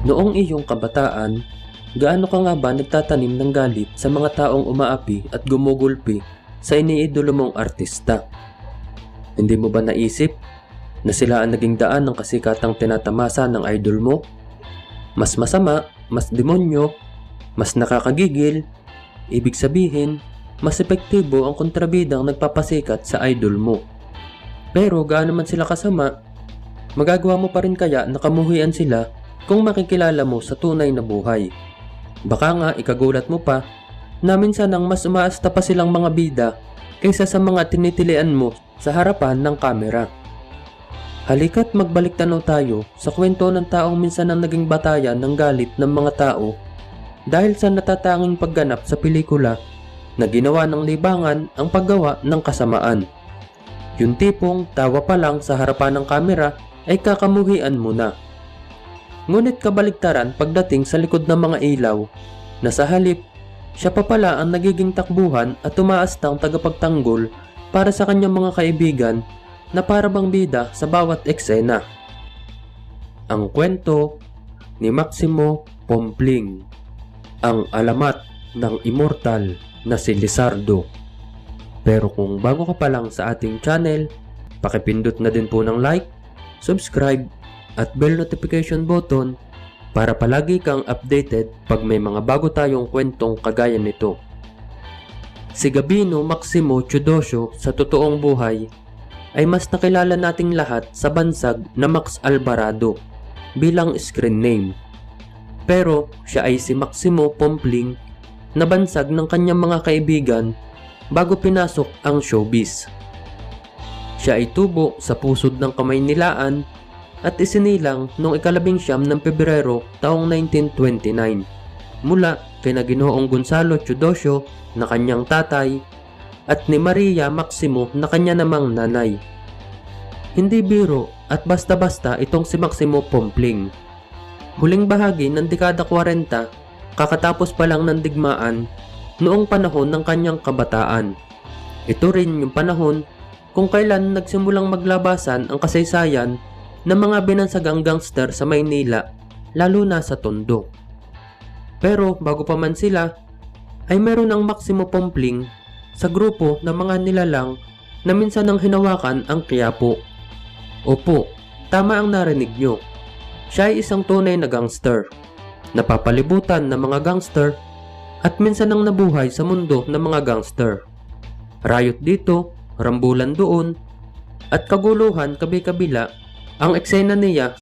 Noong iyong kabataan, gaano ka nga ba nagtatanim ng galit sa mga taong umaapi at gumugulpi sa iniidolo mong artista? Hindi mo ba naisip na sila ang naging daan ng kasikatang tinatamasa ng idol mo? Mas masama, mas demonyo, mas nakakagigil, ibig sabihin, mas epektibo ang kontrabidang nagpapasikat sa idol mo. Pero gaano man sila kasama, magagawa mo pa rin kaya na kamuhian sila kung makikilala mo sa tunay na buhay. Baka nga ikagulat mo pa na minsan ang mas umaasta pa silang mga bida kaysa sa mga tinitilian mo sa harapan ng kamera. Halika't magbalik tanaw tayo sa kwento ng taong minsan ang naging batayan ng galit ng mga tao dahil sa natatanging pagganap sa pelikula na ginawa ng libangan ang paggawa ng kasamaan. Yung tipong tawa pa lang sa harapan ng kamera ay kakamuhian mo na. Ngunit kabaligtaran pagdating sa likod ng mga ilaw na halip, siya pa pala ang nagiging takbuhan at tumaas ng tagapagtanggol para sa kanyang mga kaibigan na para bang bida sa bawat eksena. Ang kwento ni Maximo Pompling, ang alamat ng immortal na si Lizardo. Pero kung bago ka pa lang sa ating channel, pakipindot na din po ng like, subscribe, at bell notification button para palagi kang updated pag may mga bago tayong kwentong kagaya nito. Si Gabino Maximo Chudosio sa totoong buhay ay mas nakilala nating lahat sa bansag na Max Alvarado bilang screen name. Pero siya ay si Maximo Pompling na bansag ng kanyang mga kaibigan bago pinasok ang showbiz. Siya ay tubo sa pusod ng Kamaynilaan at isinilang noong ikalabing siyam ng Pebrero taong 1929 mula kay Ginoong Gonzalo Chudosio na kanyang tatay at ni Maria Maximo na kanya namang nanay. Hindi biro at basta-basta itong si Maximo Pompling. Huling bahagi ng dekada 40, kakatapos pa lang ng digmaan noong panahon ng kanyang kabataan. Ito rin yung panahon kung kailan nagsimulang maglabasan ang kasaysayan ng mga binansagang gangster sa Maynila, lalo na sa Tondo. Pero bago pa man sila, ay meron ang Maximo Pompling sa grupo ng mga nilalang na minsan ang hinawakan ang Quiapo. Opo, tama ang narinig nyo. Siya ay isang tunay na gangster. Napapalibutan ng mga gangster at minsan ang nabuhay sa mundo ng mga gangster. Riot dito, rambulan doon, at kaguluhan kabi-kabila ang eksena niya